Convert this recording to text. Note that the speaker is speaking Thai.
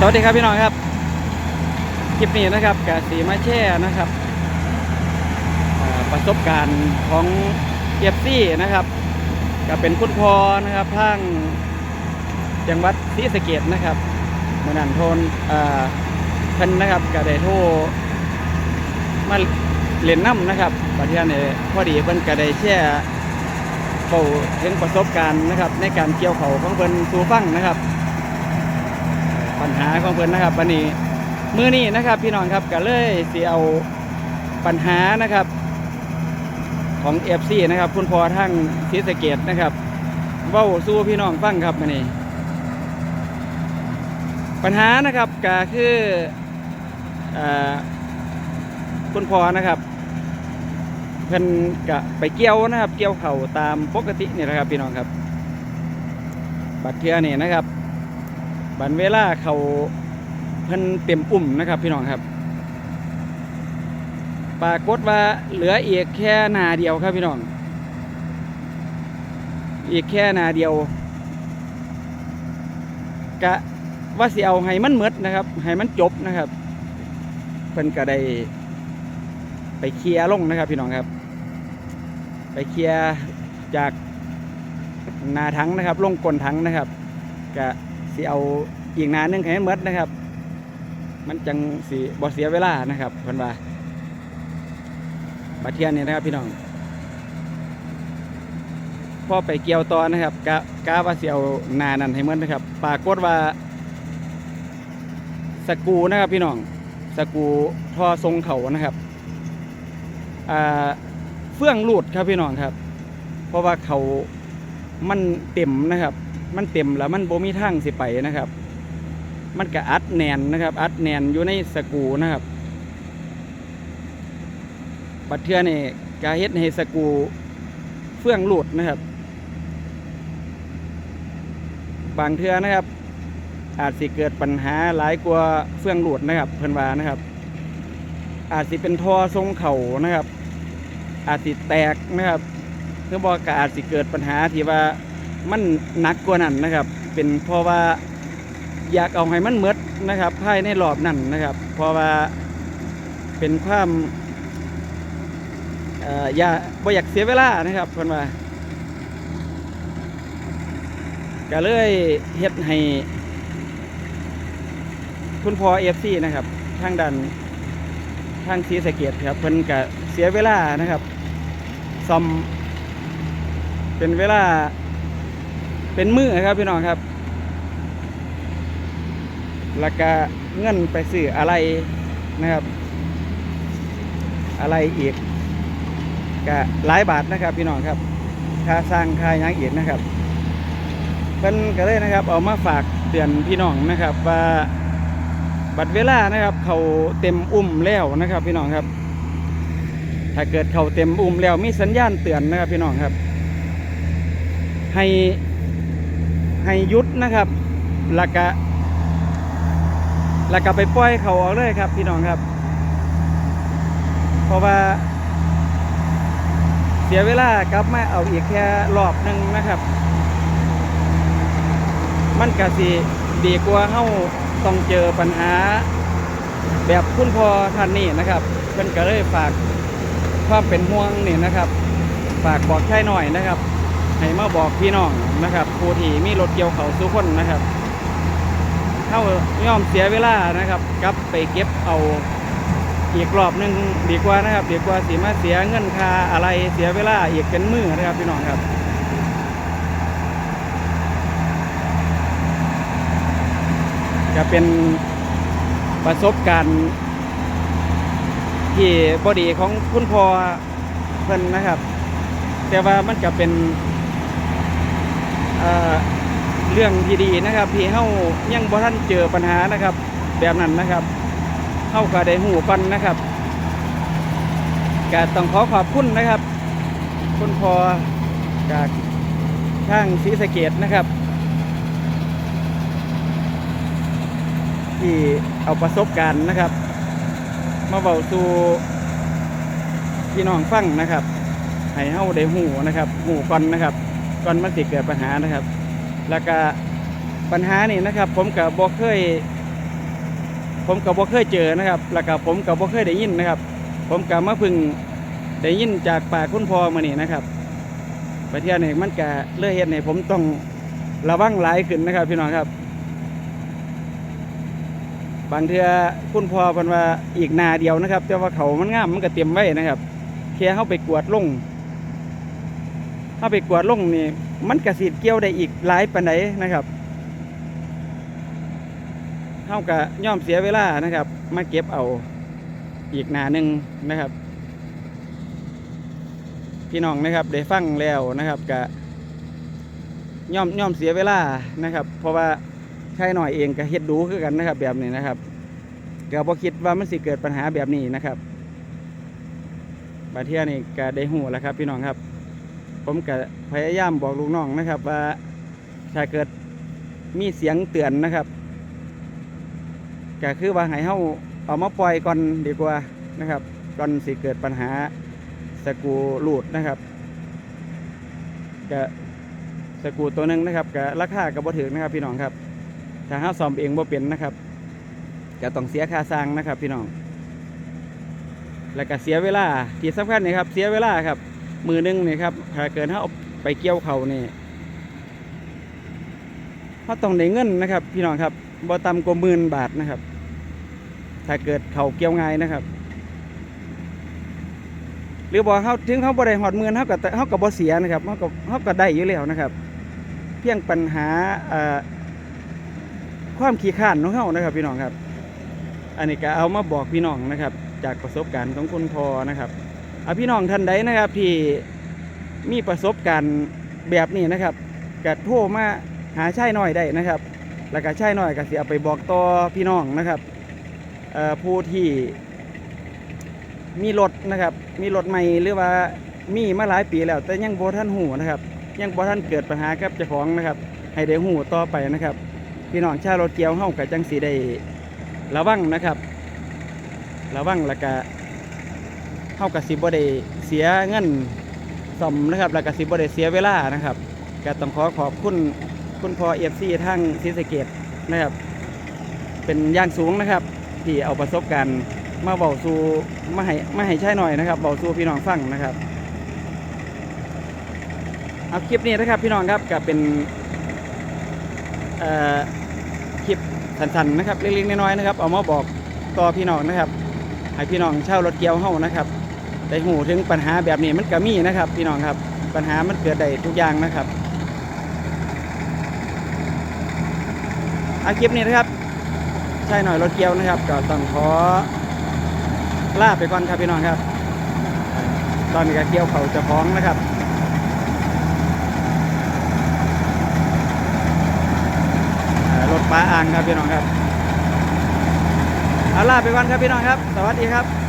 สวัสดีครับพี่น้องครับคลิปนี้นะครับกสีมาแช่นะครับประสบการณ์ของเอฟซี่นะครับก็เป็นคุณพอนะครับทางจังหวัดศรีสะเกดนะครับเมื่อนันโทนเพิ่นนะครับก็ได้โทรมาเล่นน้ำนะครับประเทศนี้พอดีเพิ่นก็ได้แช่เฝ้าถึงประสบการณ์นะครับ ในการเกี่ยวเขาของเพิ่นสู่ฟังนะครับ ปัญหาของเพิ่นนะครับวันนี้มือนี้นะครับ พี่น้องครับก็เลยสิเอาปัญหานะครับของเอฟซีนะครับ คุณพ่อทั้งศรีสะเกดนะครับเว้าสู้พี่น้องฟังครับวันนี้ ปัญหานะครับก็คืออคุณพ่อนะครับเพิ่นกะไปเกี่ยวนะครับ เกี่ยวเข่าตามปกตินี่แหละครับ พี่น้องครับ บัดเทือนี่นะครับ บันเวลาเขาเพิ่นเต็มปุ่มนะครับพี่น้องครับ ปรากฏว่าเหลืออีกแค่นาเดียวครับพี่น้อง อีกแค่นาเดียว กะว่าสิเอาให้มันหมดนะครับให้มันจบนะครับ เพิ่นก็ได้ไปเคลียร์ลงนะครับพี่น้องครับ ไปเคลียร์จากนาถังนะครับ ลงก้นถังนะครับกะ สิเอาอีกนานหนึงให้หมดนะครับ มันจังสิบ่เสียเวลานะครับเพิ่นว่าบัดเทียนนี่นะครับพี่น้องพอไปเกี่ยวตอนนะครับกะกะว่าสิเอาหนานั้นให้หมดนะครับปากฏว่า สกูนะครับพี่น้องสกูท่อทรงเขานะครับอ่าเฟื่องหลุดครับพี่น้องครับ เพราะว่าเขามันเต็มนะครับ มันเต็มแล้วมันโบมีทางสิไปนะครับ มันก็อัดแนนนะครับ อัดแนนอยู่ในสกูนะครับ บัดเทือนี่กาเฮ็ดให้สกูเฟื่องหลุดนะครับ บางเทือนะครับ อาจสิเกิดปัญหาหลายกว่าเฟื่องหลุดนะครับ เพิ่นว่านะครับ อาจสิเป็นทอทรงเข่านะครับ อาจสิแตกนะครับเพื่อบอกก็อาจสิเกิดปัญหาที่ว่า มันหนักกว่านั้นนะครับ เป็นเพราะว่าอยากเอาให้มันเมดนะครับภายในรอบนั้นนะครับ เพราะว่าเป็นความอย่าบ่อยากเสียเวลานะครับเพิ่นว่าก็เลยเฮ็ดให้ คุณพ่อเอฟซีนะครับ ทางดันทางซีสเกตครับเพิ่นก็เสียเวลานะครับ ซ่อมเป็นเวลา เป็นมือครับพี่น้องครับแล้วก็เงินไปซื้ออะไรนะครับ อะไรอีกก็หลายบาทนะครับพี่น้องครับค่าสร้างค่ายังอีกนะครับเพิ่นก็เลยนะครับ เอามาฝากเตือนพี่น้องนะครับ ว่าบัดเวลานะครับ เขาเต็มอุ้มแล้วนะครับ พี่น้องครับ ถ้าเกิดเขาเต็มอุ้มแล้วมีสัญญาณเตือนนะครับ พี่น้องครับ ให้ ให้ยุดนะครับแล้วก็แล้วก็ไปปล่อยเขาออกเลยครับ พี่น้องครับ เพราะว่าเสียเวลากลับมาเอาอีกแค่รอบหนึ่งนะครับ มันก็สิดีกว่าเฮาต้องเจอปัญหา แบบคุณพ่อท่านนี้นะครับเพิ่นก็เลยฝากความเป็นห่วงนี่นะครับ ฝากบอกใช่หน่อยนะครับ ให้มาบอกพี่น้องนะครับผู้ที่มีรถเกี่ยวเขาทุกคนนะครับเข้าย่อมเสียเวลานะครับกลับไปเก็บเอาอีกรอบหนึ่งดีกว่านะครับ ดีกว่าสีมาเสียเงินค่าอะไรเสียเวลาอีกเป็นมือนะครับพี่น้องครับจะเป็นประสบการณ์ที่บอดีของคุณพ่อเพิ่นนะครับ แต่ว่ามันก็เป็น เรื่องที่ดีนะครับที่เฮายังบ่ทันเจอปัญหานะครับ แบบนั้นนะครับเฮาก็ได้หูกันนะครับก็ต้องขอขอบคุณนะครับ คุณพอจากทางศรีสะเกดนะครับ ที่เอาประสบการณ์นะครับ มาเบาสู่พี่น้องฟังนะครับให้เฮาได้หูนะครับหูก่อนนะครับ ก่อนมันสิดเกิดปัญหานะครับ แล้วก็ปัญหานี่นะครับ ผมกับบ่เคย ผมก็บ่เคยเจอนะครับ แล้วก็ผมก็บ่เคยได้ยินนะครับ ผมก็มาพึ่งได้ยินจากปากคุณพ่อมานี่นะครับประเทศนี้มันก็เลยเฮ็ดให้ผมต้องระวังหลายขึ้นนะครับ พี่น้องครับ บางเทือคุณพ่อพิ่นว่าอีกนาเดียวนะครับ แต่ว่าเขามันงามมันก็เตรียมไว้นะครับแค่เฮาไปกวดลง เฮาไปกวาดลงนี่มันกระสีเกี่ยวได้อีกหลายปานใดนนะครับเฮาก็ย่อมเสียเวลานะครับ มาเก็บเอาอีกหนาหนึ่งนะครับ พี่น้องนะครับได้ฟังแล้วนะครับก็ย่อมย่อมเสียเวลานะครับ เพราะว่าใช่หน่อยเองก็เฮ็ดดูคือกันนะครับ แบบนี้นะครับก็บ่คิดว่ามันสิเกิดปัญหาแบบนี้นะครับบาเทียนี่ก็ได้หูแล้วครับ พี่น้องครับ ผมก็พยายามบอกลูกน้องนะครับ ว่าถ้าเกิดมีเสียงเตือนนะครับก็คือว่าให้เฮาเอามาปล่อยก่อนดีกว่านะครับก่อนสิเกิดปัญหาสกรูหลุดนะครับก็สกูตัวหนึงนะครับก็ราคาก็บ่ถึงนะครับ พี่น้องครับ ถ้าเฮาซ่อมเองบ่เป็นนะครับก็ต้องเสียค่าสร้างนะครับ พี่น้อง แล้วก็เสียเวลาที่สำคัญนี่ครับ เสียเวลาครับ มือหนึงนี่ครับถ้าเกิดเขาเอาไปเกี่ยวเขานี่เขาต้องได้เงินนะครับ พี่น้องครับบ่ต่ำกว่าหมื่นบาทนะครับ ถ้าเกิดเขาเกี่ยวง่ายนะครับ หรือบอกเขาถึงเขาบ่ได้หอดมื่นเขาก็เขาก็บ่เสียนะครับเขาก็เขาก็ได้อยู่แล้วนะครับ เพียงปัญหาความขี้ข้านของเขานะครับ พี่น้องครับ อันนี้ก็เอามาบอกพี่น้องนะครับ จากประสบการณ์ของคุณพ่อนะครับ อพี่น้องท่านใดนะครับ ที่มีประสบการณ์แบบนี้นะครับก็โทรมาหาชายน้อยได้นะครับ แล้วก็ชายน้อยก็สิเอาไปบอกต่อพี่น้องนะครับผู้ที่มีรถนะครับ มีรถใหม่หรือว่ามีมาหลายปีแล้ว แต่ยังบ่ท่านหูนะครับ ยังบ่ท่านเกิดปัญหากับเจ้าของนะครับ ให้ได้หูต่อไปนะครับ พี่น้องชาวรถเกี่ยวเฮาก็จังสิได้ระวังนะครับ ระวังแล้วก็ เท่ากับสิบ่ได้เสียเงินซ่อมนะครับแล้วก็สิบ่ได้เสียเวลานะครับก็ต้องขอขอบคุณคุณพ่อเอฟซีทางศรีสะเกดนะครับ เป็นย่างสูงนะครับ ที่เอาประสบการณ์มาเบาสู่มาให้มาให้ใช่หน่อยนะครับเบาสู่พี่น้องฟังนะครับเอาคลิปนี้นะครับพี่น้องครับก็เป็นเอ่อคลิปสั้นๆนะครับเล็กๆน้อยๆนะครับ เอามาบอกต่อพี่น้องนะครับให้พี่น้องเช่ารถเกียวเฮานะครับ ได้หูถึงปัญหาแบบนี้มันก็มีนะครับพี่น้องครับปัญหามันเกิดได้ทุกอย่างนะครับอาคลิปนี้นะครับใช่หน่อยรถเกียวนะครับก็ต้องขอลาไปก่อนครับพี่น้องครับ ตอนนี้ก็เกี่ยวเขาจะคล้องนะครับรถปลาอ่างครับพี่น้องครับเอาลาไปก่อนครับพี่น้องครับ สวัสดีครับ